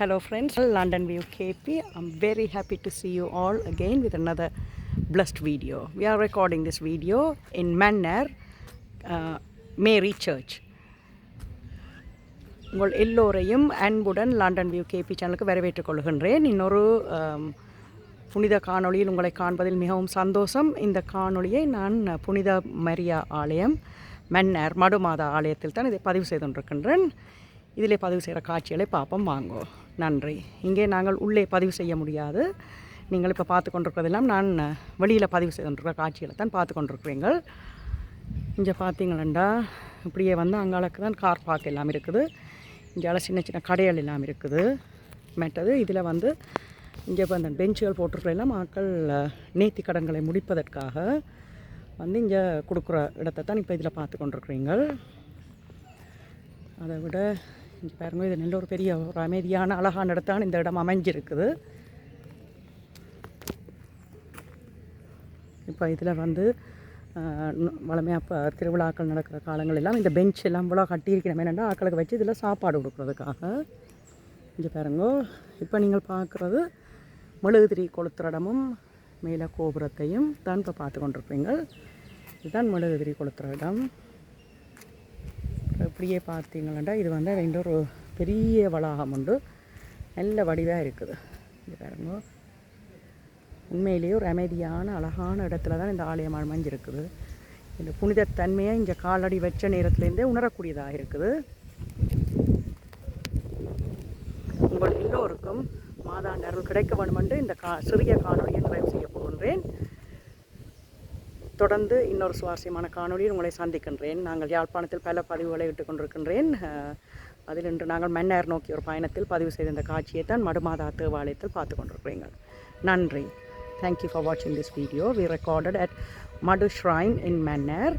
Hello, friends. London View KP. I'm very happy to see you all again with another blessed video. We are recording this video in Manor, uh, Mary Church. உங்கள் எல்லோரையும் அன்புடன் London view KP சேனலுக்கு வரவேற்றுக் கொள்கின்றேன் இன்னொரு um, புனித காணொளியில் உங்களை காண்பதில் மிகவும் சந்தோஷம் இந்த காணொளியை நான் புனித மரியா ஆலயம் மன்னர் மடுமாதா ஆலயத்தில் தான் இதை பதிவு செய்து கொண்டிருக்கின்றேன் இதிலே பதிவு செய்கிற காட்சிகளை பார்ப்போம் வாங்கோ நன்றி. இங்கே நாங்கள் உள்ளே பதிவு செய்ய முடியாது. நீங்கள் இப்போ பார்த்து கொண்டிருக்கிறதெல்லாம் நான் வெளியில் பதிவு செய்து கொண்டிருக்கிற காட்சிகளை தான் பார்த்து கொண்டிருக்கிறீங்கள் இங்கே பார்த்தீங்களா இப்படியே வந்து அங்காளுக்கு தான் கார் பார்க் எல்லாம் இருக்குது. இங்கே சின்ன சின்ன கடைகள் எல்லாம் இருக்குது. மற்றது இதில் வந்து இங்கே இப்போ அந்த பெஞ்சுகள் போட்டிருக்கிற எல்லாம் மக்கள் நேர்த்தி கடன்களை முடிப்பதற்காக வந்து இங்கே கொடுக்குற இடத்தை தான் இப்போ இதில் பார்த்து கொண்டிருக்கிறீங்க அதை விட இங்கே பாருங்கள் இது நல்ல ஒரு பெரிய ஒரு அமைதியான அழகான இடத்தான் இந்த இடம் அமைஞ்சிருக்குது. இப்போ இதில் வந்து வளமையாக இப்போ திருவிழாக்கள் நடக்கிற காலங்கள் எல்லாம் இந்த பெஞ்ச் எல்லாம் இவ்வளோ கட்டியிருக்கணும். என்னென்னா ஆக்களுக்கு வச்சு இதில் சாப்பாடு கொடுக்குறதுக்காக. இங்கே பாருங்க. இப்போ நீங்கள் பார்க்குறது மெழுகுதிரி கொளுத்துற இடமும் மேலே கோபுரத்தையும் தான் இப்போ பார்த்து கொண்டிருப்பீங்க இதுதான் மெழுகுதிரி கொளுத்துற இடம் இப்படியே பார்த்தீங்களா இது வந்து ரெண்டு ஒரு பெரிய வளாகம் உண்டு. நல்ல வடிவாக இருக்குது. இது பாருங்க. உண்மையிலேயே ஒரு அமைதியான அழகான இடத்துல தான் இந்த ஆலயம் அமைஞ்சிருக்குது. இந்த புனிதத்தன்மையை இங்கே காலடி வச்ச நேரத்துலேருந்தே உணரக்கூடியதாக இருக்குது. உங்கள் எல்லோருக்கும் மாதாண்டர்கள் கிடைக்க வேண்டும் என்று இந்த கா சிறிய காணொலியை நிறைவு செய்ய போகின்றேன். தொடர்ந்து இன்னொரு சுவாரஸ்யமான காணொலியில் உங்களை சந்திக்கின்றேன் நாங்கள் யாழ்ப்பாணத்தில் பல பதிவுகளை இட்டுக் கொண்டிருக்கின்றேன் அதில் இன்று நாங்கள் மன்னர் நோக்கி ஒரு பயணத்தில் பதிவு செய்த இந்த காட்சியை தான் மடுமாதா தேவாலயத்தில் பார்த்து கொண்டிருக்கிறீர்கள் நன்றி Thank you for watching this video. We recorded at Madhu Shrine in Mannar.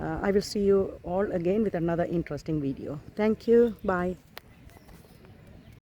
Uh, I will see you all again with another interesting video. Thank you. Bye.